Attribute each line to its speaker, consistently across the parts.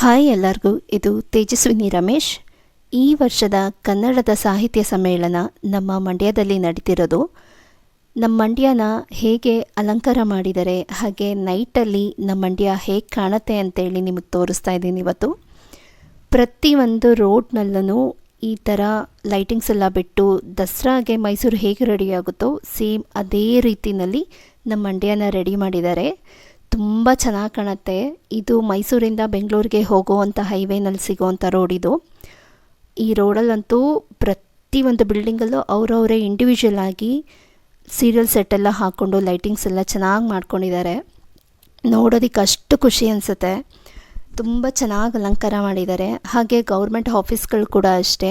Speaker 1: Hi ಎಲ್ಲರಿಗೂ, ಇದು ತೇಜಸ್ವಿನಿ ರಮೇಶ್. ಈ ವರ್ಷದ ಕನ್ನಡದ ಸಾಹಿತ್ಯ ಸಮ್ಮೇಳನ ನಮ್ಮ ಮಂಡ್ಯದಲ್ಲಿ ನಡೀತಿರೋದು. ನಮ್ಮ ಮಂಡ್ಯನ ಹೇಗೆ ಅಲಂಕಾರ ಮಾಡಿದರೆ, ಹಾಗೆ ನೈಟಲ್ಲಿ ನಮ್ಮ ಮಂಡ್ಯ ಹೇಗೆ ಕಾಣುತ್ತೆ ಅಂತೇಳಿ ನಿಮಗೆ ತೋರಿಸ್ತಾ ಇದ್ದೀನಿ ಇವತ್ತು. ಪ್ರತಿಯೊಂದು ರೋಡ್ನಲ್ಲೂ ಈ ಥರ ಲೈಟಿಂಗ್ಸ್ ಎಲ್ಲ ಬಿಟ್ಟು ದಸರಾಗೆ ಮೈಸೂರು ಹೇಗೆ ರೆಡಿಯಾಗುತ್ತೋ ಸೇಮ್ ಅದೇ ರೀತಿಯಲ್ಲಿ ನಮ್ಮ ಮಂಡ್ಯನ ರೆಡಿ ಮಾಡಿದ್ದಾರೆ. ತುಂಬ ಚೆನ್ನಾಗಿ ಕಾಣುತ್ತೆ. ಇದು ಮೈಸೂರಿಂದ ಬೆಂಗಳೂರಿಗೆ ಹೋಗುವಂಥ ಹೈವೇನಲ್ಲಿ ಸಿಗೋವಂಥ ರೋಡ್ ಇದು. ಈ ರೋಡಲ್ಲಂತೂ ಪ್ರತಿಯೊಂದು ಬಿಲ್ಡಿಂಗಲ್ಲೂ ಅವರವರೇ ಇಂಡಿವಿಜುವಲ್ ಆಗಿ ಸೀರಿಯಲ್ ಸೆಟ್ ಎಲ್ಲ ಹಾಕ್ಕೊಂಡು ಲೈಟಿಂಗ್ಸ್ ಎಲ್ಲ ಚೆನ್ನಾಗಿ ಮಾಡ್ಕೊಂಡಿದ್ದಾರೆ. ನೋಡೋದಕ್ಕೆ ಅಷ್ಟು ಖುಷಿ ಅನಿಸುತ್ತೆ. ತುಂಬ ಚೆನ್ನಾಗಿ ಅಲಂಕಾರ ಮಾಡಿದ್ದಾರೆ. ಹಾಗೆ ಗೌರ್ಮೆಂಟ್ ಆಫೀಸ್ಗಳು ಕೂಡ ಅಷ್ಟೇ.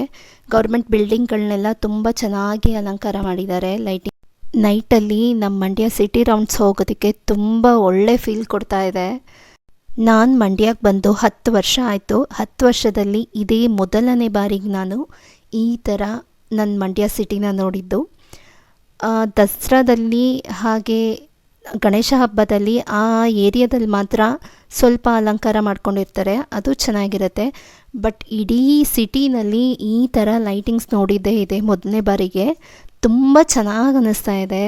Speaker 1: ಗೌರ್ಮೆಂಟ್ ಬಿಲ್ಡಿಂಗ್ಗಳನ್ನೆಲ್ಲ ತುಂಬ ಚೆನ್ನಾಗಿ ಅಲಂಕಾರ ಮಾಡಿದ್ದಾರೆ. ಲೈಟಿಂಗ್ ನೈಟಲ್ಲಿ ನಮ್ಮ ಮಂಡ್ಯ ಸಿಟಿ ರೌಂಡ್ಸ್ ಹೋಗೋದಕ್ಕೆ ತುಂಬ ಒಳ್ಳೆ ಫೀಲ್ ಕೊಡ್ತಾ ಇದೆ. ನಾನು ಮಂಡ್ಯಕ್ಕೆ ಬಂದು ಹತ್ತು ವರ್ಷ ಆಯಿತು. ಹತ್ತು ವರ್ಷದಲ್ಲಿ ಇದೇ ಮೊದಲನೇ ಬಾರಿಗೆ ನಾನು ಈ ಥರ ನನ್ನ ಮಂಡ್ಯ ಸಿಟಿನ ನೋಡಿದ್ದು. ದಸರಾದಲ್ಲಿ ಹಾಗೆ ಗಣೇಶ ಹಬ್ಬದಲ್ಲಿ ಆ ಏರಿಯಾದಲ್ಲಿ ಮಾತ್ರ ಸ್ವಲ್ಪ ಅಲಂಕಾರ ಮಾಡ್ಕೊಂಡಿರ್ತಾರೆ. ಅದು ಚೆನ್ನಾಗಿರುತ್ತೆ. ಬಟ್ ಇಡೀ ಸಿಟಿನಲ್ಲಿ ಈ ಥರ ಲೈಟಿಂಗ್ಸ್ ನೋಡಿದ್ದೇ ಇದೆ ಮೊದಲನೇ ಬಾರಿಗೆ. ತುಂಬ ಚೆನ್ನಾಗಿ ಅನ್ನಿಸ್ತಾ ಇದೆ.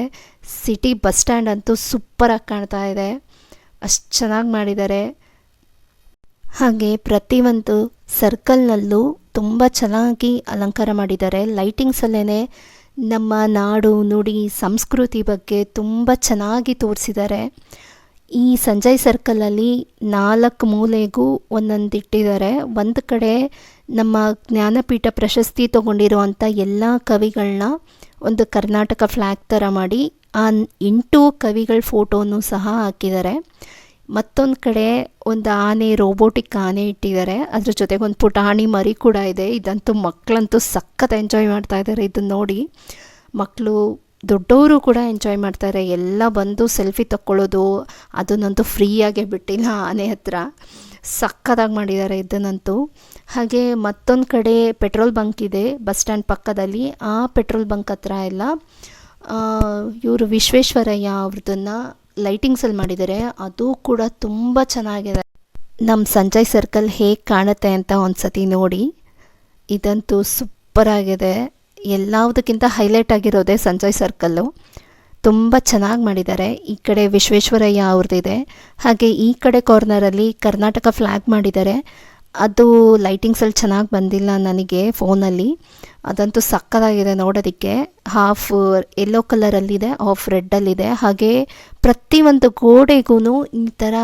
Speaker 1: ಸಿಟಿ ಬಸ್ ಸ್ಟ್ಯಾಂಡ್ ಅಂತೂ ಸೂಪರಾಗಿ ಕಾಣ್ತಾ ಇದೆ. ಅಷ್ಟು ಚೆನ್ನಾಗಿ ಮಾಡಿದ್ದಾರೆ ಹಾಗೆ ಪ್ರತಿಯೊಂದು ಸರ್ಕಲ್ನಲ್ಲೂ ತುಂಬ ಚೆನ್ನಾಗಿ ಅಲಂಕಾರ ಮಾಡಿದ್ದಾರೆ ಲೈಟಿಂಗ್ಸಲ್ಲೇ ನಮ್ಮ ನಾಡು, ನುಡಿ, ಸಂಸ್ಕೃತಿ ಬಗ್ಗೆ ತುಂಬ ಚೆನ್ನಾಗಿ ತೋರಿಸಿದ್ದಾರೆ ಈ ಸಂಜಯ್ ಸರ್ಕಲಲ್ಲಿ ನಾಲ್ಕು ಮೂಲೆಗೂ ಒಂದೊಂದು ಇಟ್ಟಿದ್ದಾರೆ ಒಂದು ಕಡೆ ನಮ್ಮ ಜ್ಞಾನಪೀಠ ಪ್ರಶಸ್ತಿ ತಗೊಂಡಿರುವಂಥ ಎಲ್ಲ ಕವಿಗಳನ್ನ ಒಂದು ಕರ್ನಾಟಕ ಫ್ಲ್ಯಾಗ್ ಥರ ಮಾಡಿ, ಆ ಎಂಟು ಕವಿಗಳ ಫೋಟೋನು ಸಹ ಹಾಕಿದ್ದಾರೆ. ಮತ್ತೊಂದು ಕಡೆ ಒಂದು ಆನೆ ರೋಬೋಟಿಕ್ ಆನೆ ಇಟ್ಟಿದ್ದಾರೆ. ಅದ್ರ ಜೊತೆಗೆ ಒಂದು ಪುಟಾಣಿ ಮರಿ ಕೂಡ ಇದೆ. ಇದಂತೂ ಮಕ್ಕಳಂತೂ ಸಖತ್ ಎಂಜಾಯ್ ಮಾಡ್ತಾ ಇದ್ದಾರೆ ಇದನ್ನ ನೋಡಿ. ಮಕ್ಕಳು ದೊಡ್ಡವರು ಕೂಡ ಎಂಜಾಯ್ ಮಾಡ್ತಾರೆ ಎಲ್ಲ ಬಂದು ಸೆಲ್ಫಿ ತಕ್ಕೊಳ್ಳೋದು ಅದನ್ನಂತೂ ಫ್ರೀಯಾಗೆ ಬಿಟ್ಟಿಲ್ಲ ಆನೆ ಹತ್ರ. ಸಕ್ಕತ್ತಾಗಿ ಮಾಡಿದ್ದಾರೆ ಇದನ್ನಂತೂ. ಹಾಗೆ ಮತ್ತೊಂದು ಕಡೆ ಪೆಟ್ರೋಲ್ ಬಂಕ್ ಇದೆ, ಬಸ್ ಸ್ಟ್ಯಾಂಡ್ ಪಕ್ಕದಲ್ಲಿ. ಆ ಪೆಟ್ರೋಲ್ ಬಂಕ್ ಹತ್ರ ಎಲ್ಲ ಇವರು ವಿಶ್ವೇಶ್ವರಯ್ಯ ಅವ್ರದ್ದನ್ನು ಲೈಟಿಂಗ್ಸಲ್ಲಿ ಮಾಡಿದ್ದಾರೆ. ಅದು ಕೂಡ ತುಂಬ ಚೆನ್ನಾಗಿದೆ. ನಮ್ಮ ಸಂಜಯ್ ಸರ್ಕಲ್ ಹೇಗೆ ಕಾಣುತ್ತೆ ಅಂತ ಒಂದು ಸತಿ ನೋಡಿ. ಇದಂತೂ ಸೂಪರಾಗಿದೆ ಎಲ್ಲದಕ್ಕಿಂತ ಹೈಲೈಟ್ ಆಗಿರೋದೇ ಸಂಜಯ್ ಸರ್ಕಲ್ಲು. ತುಂಬ ಚೆನ್ನಾಗಿ ಮಾಡಿದ್ದಾರೆ. ಈ ಕಡೆ ವಿಶ್ವೇಶ್ವರಯ್ಯ ಅವ್ರದ್ದಿದೆ ಹಾಗೆ ಈ ಕಡೆ ಕಾರ್ನರಲ್ಲಿ ಕರ್ನಾಟಕ ಫ್ಲ್ಯಾಗ್ ಮಾಡಿದ್ದಾರೆ. ಅದು ಲೈಟಿಂಗ್ಸಲ್ಲಿ ಚೆನ್ನಾಗಿ ಬಂದಿಲ್ಲ ನನಗೆ ಫೋನಲ್ಲಿ ಅದಂತೂ ಸಕ್ಕದಾಗಿದೆ ನೋಡೋದಕ್ಕೆ. ಹಾಫ್ ಯೆಲ್ಲೋ ಕಲರಲ್ಲಿದೆ ಹಾಫ್ ರೆಡ್ಡಲ್ಲಿದೆ ಹಾಗೆ ಪ್ರತಿಯೊಂದು ಗೋಡೆಗೂ ಈ ಥರ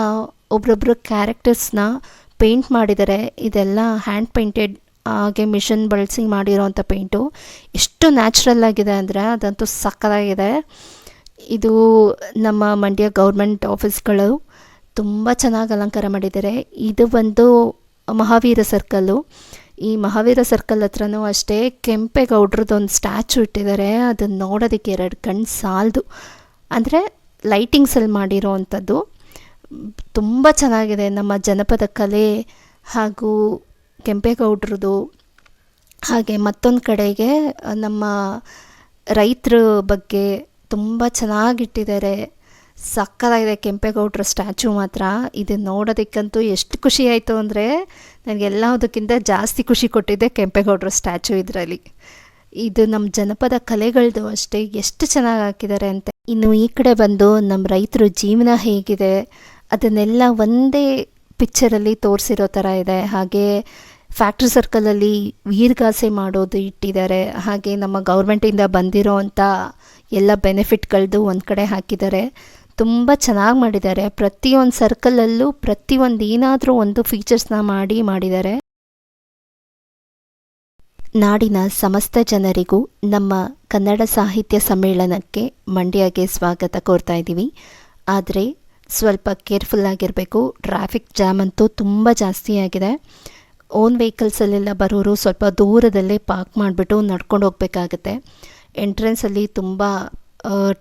Speaker 1: ಒಬ್ರೊಬ್ರು ಕ್ಯಾರೆಕ್ಟರ್ಸ್ನ ಪೇಂಟ್ ಮಾಡಿದ್ದಾರೆ. ಇದೆಲ್ಲ ಹ್ಯಾಂಡ್ ಪೇಂಟೆಡ್ ಹಾಗೆ ಮಿಷನ್ ಬಳಸಿ ಮಾಡಿರೋವಂಥ ಪೇಂಟು ಎಷ್ಟು ನ್ಯಾಚುರಲ್ ಆಗಿದೆ ಅಂದರೆ ಅದಂತೂ ಸಕ್ಕತ್ತಾಗಿದೆ. ಇದು ನಮ್ಮ ಮಂಡ್ಯ ಗೌರ್ಮೆಂಟ್ ಆಫೀಸ್ಗಳು ತುಂಬ ಚೆನ್ನಾಗಿ ಅಲಂಕಾರ ಮಾಡಿದ್ದಾರೆ. ಇದು ಒಂದು ಮಹಾವೀರ ಸರ್ಕಲ್ಲು. ಈ ಮಹಾವೀರ ಸರ್ಕಲ್ ಹತ್ರನೂ ಅಷ್ಟೇ ಕೆಂಪೇಗೌಡ್ರದ್ದು ಒಂದು ಸ್ಟ್ಯಾಚು ಇಟ್ಟಿದ್ದಾರೆ. ಅದನ್ನು ನೋಡೋದಕ್ಕೆ ಎರಡು ಕಣ್ಣು ಸಾಲದು. ಅಂದರೆ ಲೈಟಿಂಗ್ಸಲ್ಲಿ ಮಾಡಿರೋ ಅಂಥದ್ದು ತುಂಬ ಚೆನ್ನಾಗಿದೆ ನಮ್ಮ ಜನಪದ ಕಲೆ ಹಾಗೂ ಕೆಂಪೇಗೌಡ್ರದ್ದು. ಹಾಗೆ ಮತ್ತೊಂದು ಕಡೆಗೆ ನಮ್ಮ ರೈತರ ಬಗ್ಗೆ ತುಂಬ ಚೆನ್ನಾಗಿಟ್ಟಿದ್ದಾರೆ. ಸಕ್ಕತ್ತಾಗಿದೆ ಕೆಂಪೇಗೌಡರ ಸ್ಟ್ಯಾಚು ಮಾತ್ರ. ಇದು ನೋಡೋದಕ್ಕಂತೂ ಎಷ್ಟು ಖುಷಿ ಆಯಿತು ಅಂದರೆ ನನಗೆ ಎಲ್ಲದಕ್ಕಿಂತ ಜಾಸ್ತಿ ಖುಷಿ ಕೊಟ್ಟಿದ್ದೆ ಕೆಂಪೇಗೌಡರ ಸ್ಟ್ಯಾಚು ಇದರಲ್ಲಿ. ಇದು ನಮ್ಮ ಜನಪದ ಕಲೆಗಳದ್ದು ಅಷ್ಟೇ, ಎಷ್ಟು ಚೆನ್ನಾಗಿ ಹಾಕಿದ್ದಾರೆ ಅಂತ. ಇನ್ನು ಈ ಕಡೆ ಬಂದು ನಮ್ಮ ರೈತರ ಜೀವನ ಹೇಗಿದೆ, ಅದನ್ನೆಲ್ಲ ಒಂದೇ ಪಿಕ್ಚರಲ್ಲಿ ತೋರಿಸಿರೋ ಥರ ಇದೆ. ಹಾಗೆ ಫ್ಯಾಕ್ಟ್ರಿ ಸರ್ಕಲಲ್ಲಿ ವೀರ್ಗಾಸೆ ಮಾಡೋದು ಇಟ್ಟಿದ್ದಾರೆ. ಹಾಗೆ ನಮ್ಮ ಗೌರ್ಮೆಂಟಿಂದ ಬಂದಿರೋ ಅಂಥ ಎಲ್ಲ ಬೆನಿಫಿಟ್ಗಳದ್ದು ಒಂದು ಕಡೆ ಹಾಕಿದ್ದಾರೆ. ತುಂಬ ಚೆನ್ನಾಗಿ ಮಾಡಿದ್ದಾರೆ. ಪ್ರತಿಯೊಂದು ಸರ್ಕಲಲ್ಲೂ ಪ್ರತಿಯೊಂದು ಏನಾದರೂ ಒಂದು ಫೀಚರ್ಸ್ನ ಮಾಡಿ ಮಾಡಿದ್ದಾರೆ. ನಾಡಿನ ಸಮಸ್ತ ಜನರಿಗೂ ನಮ್ಮ ಕನ್ನಡ ಸಾಹಿತ್ಯ ಸಮ್ಮೇಳನಕ್ಕೆ ಮಂಡ್ಯಗೆ ಸ್ವಾಗತ ಕೋರ್ತಾ ಇದ್ದೀವಿ. ಆದರೆ ಸ್ವಲ್ಪ ಕೇರ್ಫುಲ್ ಆಗಿರಬೇಕು. ಟ್ರಾಫಿಕ್ ಜಾಮ್ ಅಂತೂ ತುಂಬ ಜಾಸ್ತಿ ಆಗಿದೆ. ಓನ್ ವೆಹಿಕಲ್ಸಲ್ಲೆಲ್ಲ ಬರೋರು ಸ್ವಲ್ಪ ದೂರದಲ್ಲೇ ಪಾರ್ಕ್ ಮಾಡಿಬಿಟ್ಟು ನಡ್ಕೊಂಡು ಹೋಗಬೇಕಾಗತ್ತೆ. ಎಂಟ್ರೆನ್ಸಲ್ಲಿ ತುಂಬ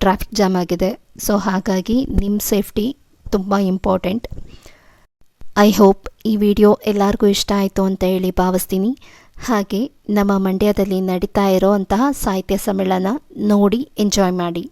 Speaker 1: ಟ್ರಾಫಿಕ್ ಜಾಮ್ ಆಗಿದೆ. ಸೊ ಹಾಗಾಗಿ ನಿಮ್ಮ ಸೇಫ್ಟಿ ತುಂಬ ಇಂಪಾರ್ಟೆಂಟ್ ಐ ಹೋಪ್ ಈ ವಿಡಿಯೋ ಎಲ್ಲರಿಗೂ ಇಷ್ಟ ಆಯಿತು ಅಂತ ಹೇಳಿ ಭಾವಿಸ್ತೀನಿ. ಹಾಗೆ ನಮ್ಮ ಮಂಡ್ಯದಲ್ಲಿ ನಡೀತಾ ಇರೋ ಅಂತಹ ಸಾಹಿತ್ಯ ಸಮ್ಮೇಳನ ನೋಡಿ ಎಂಜಾಯ್ ಮಾಡಿ.